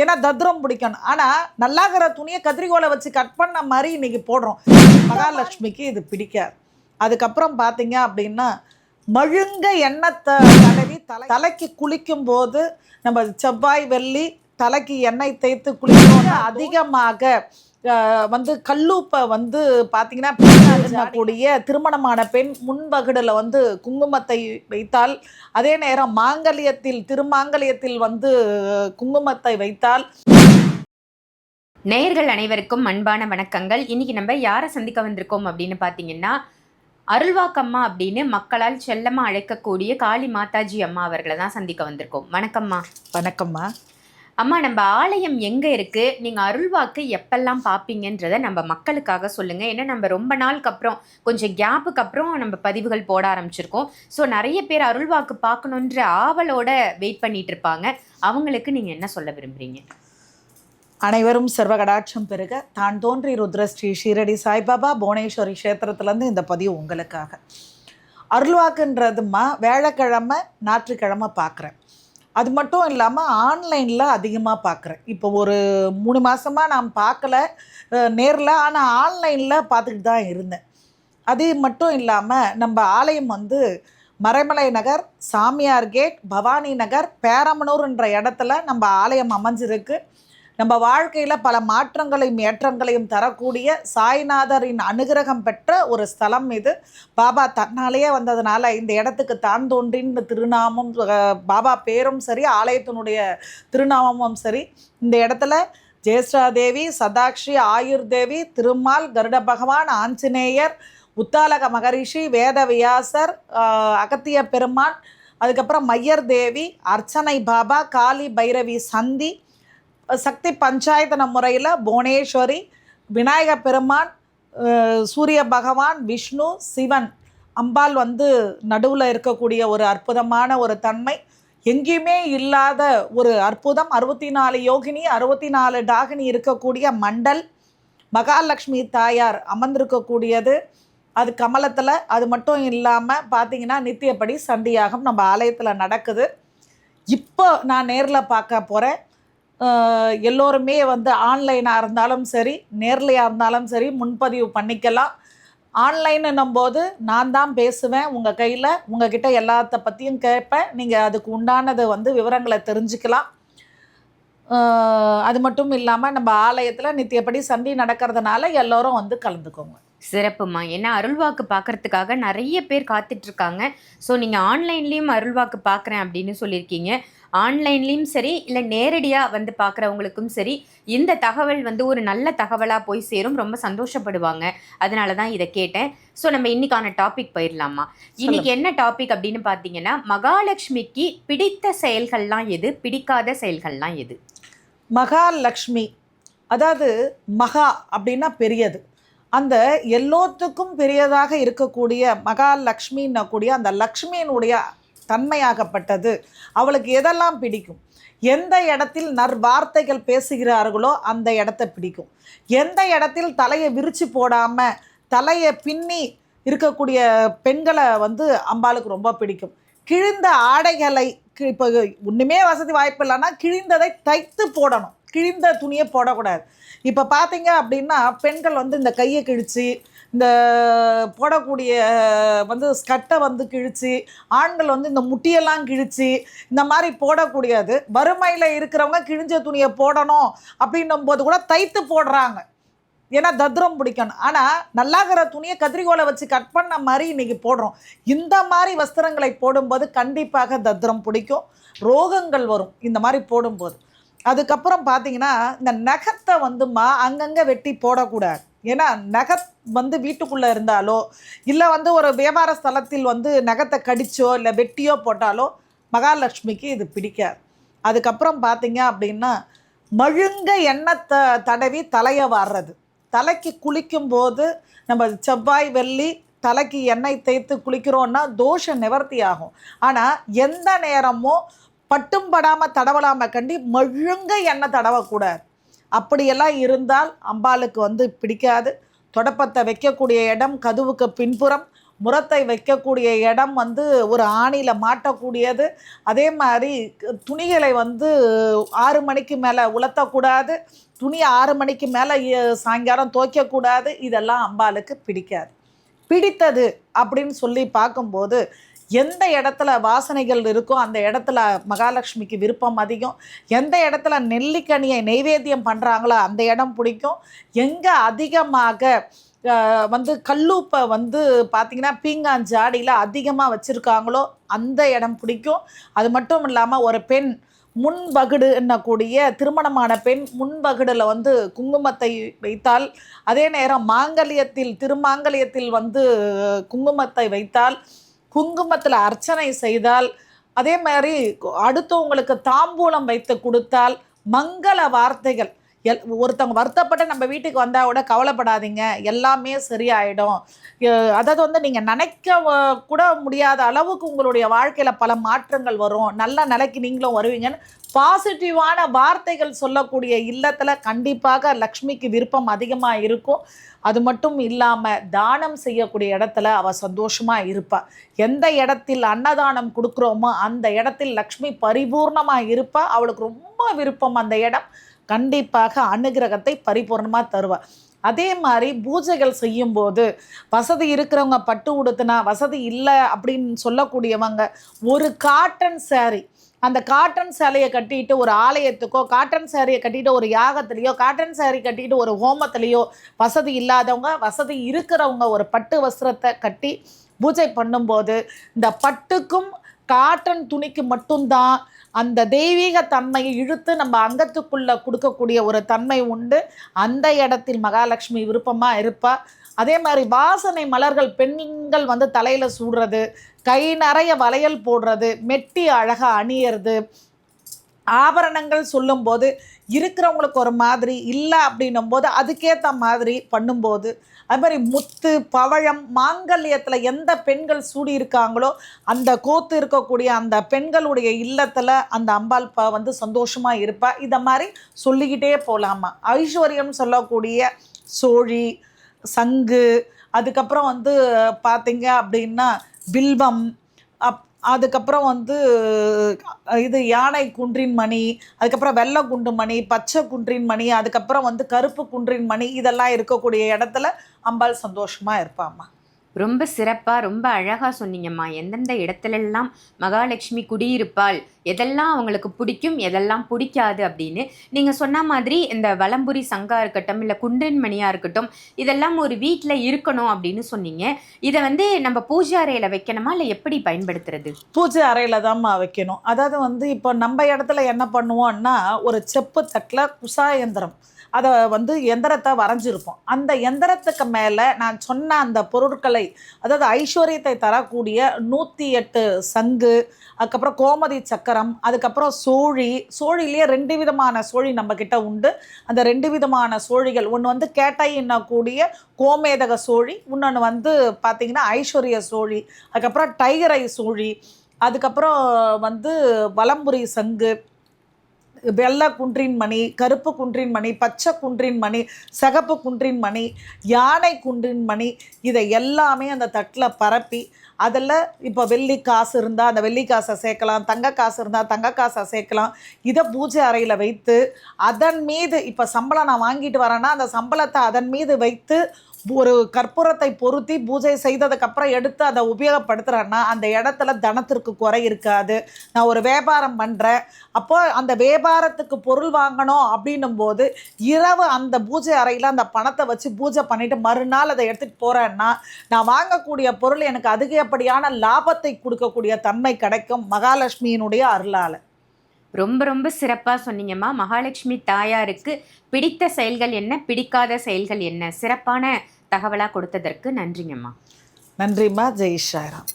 ஏன்னா தத்ரம் பிடிக்கணும். ஆனால் நல்லாகிற துணியை கத்திரிக்கோலை வச்சு கட் பண்ண மாதிரி இன்னைக்கு போடுறோம். மகாலட்சுமிக்கு இது பிடிக்காது. அதுக்கப்புறம் பார்த்தீங்க அப்படின்னா மழுங்க எண்ணெய் தடவி தலை தலைக்கு குளிக்கும் போது நம்ம செவ்வாய் வெள்ளி தலைக்கு எண்ணெய் தேய்த்து குளிக்கிறோம் அதிகமாக வந்து கல்லூப்பை வந்து பார்த்தீங்கன்னா கூடிய திருமணமான பெண் முன்பகுடில் வந்து குங்குமத்தை வைத்தால் அதே நேரம் மாங்கல்யத்தில் திருமாங்கல்யத்தில் வந்து குங்குமத்தை வைத்தால். நேயர்கள் அனைவருக்கும் அன்பான வணக்கங்கள். இன்னைக்கு நம்ம யாரை சந்திக்க வந்திருக்கோம் அப்படின்னு பார்த்தீங்கன்னா அருள்வாக்கம்மா அப்படின்னு மக்களால் செல்லமா அழைக்கக்கூடிய காளி மாதாஜி அம்மா அவர்களை தான் சந்திக்க வந்திருக்கோம். வணக்கம்மா. வணக்கம்மா. அம்மா நம்ம ஆலயம் எங்க இருக்கு? நீங்க அருள்வாக்கு எப்பெல்லாம் பார்ப்பீங்கன்றதை நம்ம மக்களுக்காக சொல்லுங்க. ஏன்னா நம்ம ரொம்ப நாளுக்கு அப்புறம் கொஞ்சம் கேப்புக்கு அப்புறம் நம்ம பதிவுகள் போட ஆரம்பிச்சிருக்கோம். ஸோ நிறைய பேர் அருள்வாக்கு பார்க்கணுன்ற ஆவலோட வெயிட் பண்ணிட்டு இருப்பாங்க. அவங்களுக்கு நீங்க என்ன சொல்ல விரும்புறீங்க? அனைவரும் சர்வகடாட்சம் பெருக தான் தோன்றி ருத்ர ஸ்ரீ ஷீரடி சாய்பாபா புவனேஸ்வரி க்ஷேத்திரத்துலேருந்து இந்த பதிவு உங்களுக்காக. அருள்வாக்குன்றதுமா வேலைக்கிழமை ஞாயிற்றுக்கிழமை பார்க்குறேன் அது மட்டும் இல்லாமல் ஆன்லைனில் அதிகமாக பார்க்குறேன் இப்போ ஒரு மூணு மாதமாக நான் பார்க்கல நேரில் ஆனால் ஆன்லைனில் பார்த்துக்கிட்டு தான் இருந்தேன். அது மட்டும் இல்லாமல் நம்ம ஆலயம் வந்து மறைமலை நகர் சாமியார் கேட் பவானி நகர் பேரமனூர்ன்ற இடத்துல நம்ம ஆலயம் அமைஞ்சிருக்கு. நம்ம வாழ்க்கையில் பல மாற்றங்களையும் ஏற்றங்களையும் தரக்கூடிய சாய்நாதரின் அனுகிரகம் பெற்ற ஒரு ஸ்தலம் இது. பாபா தன்னாலேயே வந்ததுனால இந்த இடத்துக்கு தான் தோன்றின். திருநாமம் பாபா பேரும் சரி ஆலயத்தினுடைய திருநாமமும் சரி. இந்த இடத்துல ஜெயஸ்ராதேவி சதாக்ஷி ஆயுர் தேவி திருமால் கருட பகவான் ஆஞ்சநேயர் உத்தாலக மகரிஷி வேதவியாசர் அகத்திய பெருமான் அதுக்கப்புறம் மையர் தேவி அர்ச்சனை பாபா காளி பைரவி சந்தி சக்தி பஞ்சாயத்தன முறையில் புவனேஸ்வரி விநாயக பெருமான் சூரிய பகவான் விஷ்ணு சிவன் அம்பாள் வந்து நடுவில் இருக்கக்கூடிய ஒரு அற்புதமான ஒரு தன்மை. எங்கேயுமே இல்லாத ஒரு அற்புதம். அறுபத்தி நாலு யோகினி அறுபத்தி நாலு டாகினி இருக்கக்கூடிய மண்டல் மகாலட்சுமி தாயார் அமர்ந்திருக்கக்கூடியது. அது கமலத்தில். அது மட்டும் இல்லாமல் பார்த்தீங்கன்னா நித்தியப்படி சண்டியாகம் நம்ம ஆலயத்தில் நடக்குது. இப்போ நான் நேரில் பார்க்க போகிறேன் எல்லோருமே வந்து ஆன்லைனாக இருந்தாலும் சரி நேர்லையாக இருந்தாலும் சரி முன்பதிவு பண்ணிக்கலாம். ஆன்லைன்னும் போது நான் தான் பேசுவேன். உங்கள் கையில் உங்ககிட்ட எல்லாத்த பற்றியும் கேட்பேன். நீங்கள் அதுக்கு உண்டானது வந்து விவரங்களை தெரிஞ்சுக்கலாம். அது மட்டும் இல்லாமல் நம்ம ஆலயத்தில் நித்தியப்படி சண்டி நடக்கிறதுனால எல்லோரும் வந்து கலந்துக்கோங்க. சிறப்புமா ஏன்னா அருள்வாக்கு பார்க்கறதுக்காக நிறைய பேர் காத்துட்ருக்காங்க ஸோ நீங்கள் ஆன்லைன்லேயும் அருள்வாக்கு பார்க்குறேன் அப்படின்னு சொல்லியிருக்கீங்க. ஆன்லைன்லேயும் சரி இல்லை நேரடியாக வந்து பார்க்குறவங்களுக்கும் சரி இந்த தகவல் வந்து ஒரு நல்ல தகவலாக போய் சேரும். ரொம்ப சந்தோஷப்படுவாங்க. அதனால தான் இதை கேட்டேன். ஸோ நம்ம இன்னைக்கான டாபிக் போயிடலாமா? இன்னைக்கு என்ன டாபிக் அப்படின்னு பார்த்தீங்கன்னா மகாலட்சுமிக்கு பிடித்த செயல்கள்லாம் எது? பிடிக்காத செயல்கள்லாம் எது? மகாலட்சுமி. அதாவது மகா அப்படின்னா பெரியது. அந்த எல்லோத்துக்கும் பெரியதாக இருக்கக்கூடிய மகாலட்சுமின்ன கூடிய அந்த லக்ஷ்மியினுடைய தன்மையாகப்பட்டது. அவளுக்கு எதெல்லாம் பிடிக்கும்? எந்த இடத்தில் நற்வார்த்தைகள் பேசுகிறார்களோ அந்த இடத்த பிடிக்கும். எந்த இடத்தில் தலையை விரித்து போடாமல் தலையை பின்னி இருக்கக்கூடிய பெண்களை வந்து அம்பாளுக்கு ரொம்ப பிடிக்கும். கிழிந்த ஆடைகளை கி- இப்போ ஒன்றுமே வசதி வாய்ப்பு இல்லைன்னா கிழிந்ததை தைத்து போடணும். கிழிந்த துணியை போடக்கூடாது. இப்போ பார்த்தீங்க அப்படின்னா பெண்கள் வந்து இந்த கையை கிழிச்சு இந்த போடக்கூடிய வந்து ஸ்கர்ட்டை வந்து கிழிச்சு ஆண்கள் வந்து இந்த முட்டியெல்லாம் கிழிச்சு இந்த மாதிரி போடக்கூடியது. வறுமையில் இருக்கிறவங்க கிழிஞ்ச துணியை போடணும் அப்படின்னும் போது கூட தைத்து போடுறாங்க. ஏன்னா தத்ரம் பிடிக்கணும். ஆனால் நல்லாகிற துணியை கத்திரிக்கோலை வச்சு கட் பண்ண மாதிரி இன்னைக்கு போடுறோம். இந்த மாதிரி வஸ்திரங்களை போடும்போது கண்டிப்பாக தத்ரம் பிடிக்கும். ரோகங்கள் வரும் இந்த மாதிரி போடும்போது. அதுக்கப்புறம் பார்த்தீங்கன்னா இந்த நகத்தை வந்துமா அங்கங்கே வெட்டி போடக்கூடாது. ஏன்னா நகத் வந்து வீட்டுக்குள்ளே இருந்தாலோ இல்லை வந்து ஒரு வியாபார ஸ்தலத்தில் வந்து நகத்தை கடிச்சோ இல்லை வெட்டியோ போட்டாலோ மகாலட்சுமிக்கு இது பிடிக்காது. அதுக்கப்புறம் பார்த்தீங்க அப்படின்னா மழுங்க எண்ணத்தை தடவி தலையை வாடுறது தலைக்கு குளிக்கும் போது நம்ம செவ்வாய் வெள்ளி தலைக்கு எண்ணெய் தேய்த்து குளிக்கிறோன்னா தோஷம் நிவர்த்தி ஆகும். ஆனால் எந்த நேரமும் பட்டும் படாமல் தடவலாம கண்டி மழுங்க எண்ணெய் தடவக்கூடாது. அப்படியெல்லாம் இருந்தால் அம்பாளுக்கு வந்து பிடிக்காது. தொடப்பத்தை வைக்கக்கூடிய இடம் கதுவுக்கு பின்புறம் முரத்தை வைக்கக்கூடிய இடம் வந்து ஒரு ஆணியில் மாட்டக்கூடியது. அதே மாதிரி துணிகளை வந்து ஆறு மணிக்கு மேலே உலர்த்தக்கூடாது துணி ஆறு மணிக்கு மேலே சாயங்காலம் துவைக்கக்கூடாது. இதெல்லாம் அம்பாளுக்கு பிடிக்காது. பிடித்தது அப்படின்னு சொல்லி பார்க்கும்போது எந்த இடத்துல வாசனைகள் இருக்கோ அந்த இடத்துல மகாலட்சுமிக்கு விருப்பம் அதிகம். எந்த இடத்துல நெல்லிக்கனியை நெய்வேத்தியம் பண்ணுறாங்களோ அந்த இடம் பிடிக்கும். எங்கே அதிகமாக வந்து கல்லூப்பை வந்து பார்த்திங்கன்னா பீங்கான் ஜாடியில் அதிகமாக வச்சுருக்காங்களோ அந்த இடம் பிடிக்கும். அது மட்டும் இல்லாமல் ஒரு பெண் முன்பகுடு என்னக்கூடிய திருமணமான பெண் முன்பகுடில் வந்து குங்குமத்தை வைத்தால் அதே நேரம் மாங்கல்யத்தில் திருமாங்கல்யத்தில் வந்து குங்குமத்தை வைத்தால் குங்குமத்தில் அர்ச்சனை செய்தால் அதே மாதிரி அடுத்தவங்களுக்கு தாம்பூலம் வைத்து கொடுத்தால் மங்கள வார்த்தைகள். எல் ஒருத்தவங்க வருத்தப்பட்டு நம்ம வீட்டுக்கு வந்தால் கூட கவலைப்படாதீங்க. எல்லாமே சரியாயிடும். அதாவது வந்து நீங்கள் நினைக்க கூட முடியாத அளவுக்கு உங்களுடைய வாழ்க்கையில் பல மாற்றங்கள் வரும். நல்ல நிலைக்கு நீங்களும் வருவீங்கன்னு பாசிட்டிவான வார்த்தைகள் சொல்லக்கூடிய இல்லத்தில் கண்டிப்பாக லக்ஷ்மிக்கு விருப்பம் அதிகமாக இருக்கும். அது மட்டும் இல்லாமல் தானம் செய்யக்கூடிய இடத்துல அவள் சந்தோஷமாக இருப்பாள் எந்த இடத்தில் அன்னதானம் கொடுக்குறோமோ அந்த இடத்தில் லக்ஷ்மி பரிபூர்ணமாக இருப்பாள் அவளுக்கு ரொம்ப விருப்பம் அந்த இடம். கண்டிப்பாக அனுகிரகத்தை பரிபூர்ணமாக தருவா அதே மாதிரி பூஜைகள் செய்யும்போது வசதி இருக்கிறவங்க பட்டு உடுத்துனா வசதி இல்லை அப்படின்னு சொல்லக்கூடியவங்க ஒரு காட்டன் சேரீ அந்த காட்டன் சேலையை கட்டிட்டு ஒரு ஆலயத்துக்கோ காட்டன் சேரீயை கட்டிட்டு ஒரு யாகத்துலேயோ காட்டன் சேரீ கட்டிட்டு ஒரு ஹோமத்துலேயோ வசதி இல்லாதவங்க வசதி இருக்கிறவங்க ஒரு பட்டு வஸ்திரத்தை கட்டி பூஜை பண்ணும்போது இந்த பட்டுக்கும் காட்டன் துணிக்கு மட்டும்தான் அந்த தெய்வீக தன்மையை இழுத்து நம்ம அங்கத்துக்குள்ளே கொடுக்கக்கூடிய ஒரு தன்மை உண்டு. அந்த இடத்தில் மகாலட்சுமி விருப்பமாக இருப்பா. அதே மாதிரி வாசனை மலர்கள் பெண்கள் வந்து தலையில் சூடுறது கை நிறைய வளையல் போடுறது மெட்டி அழகாக அணியறது ஆபரணங்கள் சொல்லும்போது இருக்கிறவங்களுக்கு ஒரு மாதிரி இல்லை அப்படின்னும் போது அதுக்கேற்ற மாதிரி பண்ணும்போது அது மாதிரி முத்து பவழம் மாங்கல்யத்தில் எந்த பெண்கள் சூடி இருக்காங்களோ அந்த கோத்து இருக்கக்கூடிய அந்த பெண்களுடைய இல்லத்தில் அந்த அம்பாள் ப வந்து சந்தோஷமாக இருப்பா. இதை மாதிரி சொல்லிக்கிட்டே போகலாமா ஐஸ்வர்யம் சொல்லக்கூடிய சோழி சங்கு அதுக்கப்புறம் வந்து பார்த்தீங்க அப்படின்னா பில்வம் அப் அதுக்கப்புறம் வந்து இது யானை குன்றின் மணி அதுக்கப்புறம் வெள்ளை குண்டு மணி பச்சை குன்றின் மணி அதுக்கப்புறம் வந்து கருப்பு குன்றின் மணி இதெல்லாம் இருக்கக்கூடிய இடத்துல அம்பாள் சந்தோஷமாக இருப்பாம்மா. ரொம்ப சிறப்பாக ரொம்ப அழகாக சொன்னீங்கம்மா. எந்தெந்த இடத்துலெல்லாம் மகாலட்சுமி குடியிருப்பாள் எதெல்லாம் அவங்களுக்கு பிடிக்கும் எதெல்லாம் பிடிக்காது அப்படின்னு நீங்கள் சொன்ன மாதிரி இந்த வலம்புரி சங்கா இருக்கட்டும் இல்லை குண்டன்மணியாக இருக்கட்டும் இதெல்லாம் ஒரு வீட்டில் இருக்கணும் அப்படின்னு சொன்னீங்க. இதை வந்து நம்ம பூஜை அறையில் வைக்கணுமா இல்லை எப்படி பயன்படுத்துறது? பூஜை அறையில் தான்மா வைக்கணும். அதாவது வந்து இப்போ நம்ம இடத்துல என்ன பண்ணுவோம்னா ஒரு செப்பு தட்டில் குசாயந்திரம் அதை வந்து எந்திரத்தை வரைஞ்சிருப்போம். அந்த எந்திரத்துக்கு மேலே நான் சொன்ன அந்த பொருட்களை அதாவது ஐஸ்வர்யத்தை தரக்கூடிய நூற்றி எட்டு சங்கு அதுக்கப்புறம் கோமதி சக்கரம் அதுக்கப்புறம் சோழி சோழிலேயே ரெண்டு விதமான சோழி நம்ம கிட்ட உண்டு. அந்த ரெண்டு விதமான சோழிகள் ஒன்று வந்து கேட்டை என்னக்கூடிய கோமேதக சோழி இன்னொன்று வந்து பார்த்திங்கன்னா ஐஸ்வர்ய சோழி அதுக்கப்புறம் டைகரை சோழி அதுக்கப்புறம் வந்து வலம்புரி சங்கு வெள்ளை குன்றின் மணி கருப்பு குன்றின் மணி பச்சை குன்றின் மணி சிகப்பு குன்றின் மணி யானை குன்றின் மணி இதை எல்லாமே அந்த தட்டில் பரப்பி அதில் இப்போ வெள்ளி காசு இருந்தால் அந்த வெள்ளி காசை சேர்க்கலாம் தங்க காசு இருந்தால் தங்க காசை சேர்க்கலாம் இதை பூஜை அறையில் வைத்து அதன் மீது இப்போ சம்பளம் நான் வாங்கிட்டு வரேன்னா அந்த சம்பளத்தை அதன் மீது வைத்து ஒரு கற்பூரத்தை பொருத்தி பூஜை செய்ததுக்கப்புறம் எடுத்து அதை உபயோகப்படுத்துகிறேன்னா அந்த இடத்துல தனத்திற்கு குறை இருக்காது. நான் ஒரு வியாபாரம் பண்ணுறேன் அப்போது அந்த வியாபாரத்துக்கு பொருள் வாங்கணும் அப்படின்னும் போது இரவு அந்த பூஜை அறையில் அந்த பணத்தை வச்சு பூஜை பண்ணிவிட்டு மறுநாள் அதை எடுத்துகிட்டு போகிறேன்னா நான் வாங்கக்கூடிய பொருள் எனக்கு அதிகப்படியான லாபத்தை கொடுக்கக்கூடிய தன்மை கிடைக்கும் மகாலட்சுமியினுடைய அருளால். ரொம்ப ரொம்ப சிறப்பாக சொன்னீங்கம்மா. மகாலட்சுமி தாயாருக்கு பிடித்த செயல்கள் என்ன? பிடிக்காத செயல்கள் என்ன? சிறப்பான தகவலாக கொடுத்ததற்கு நன்றிங்கம்மா. நன்றிம்மா. ஜெய் ஷாராம்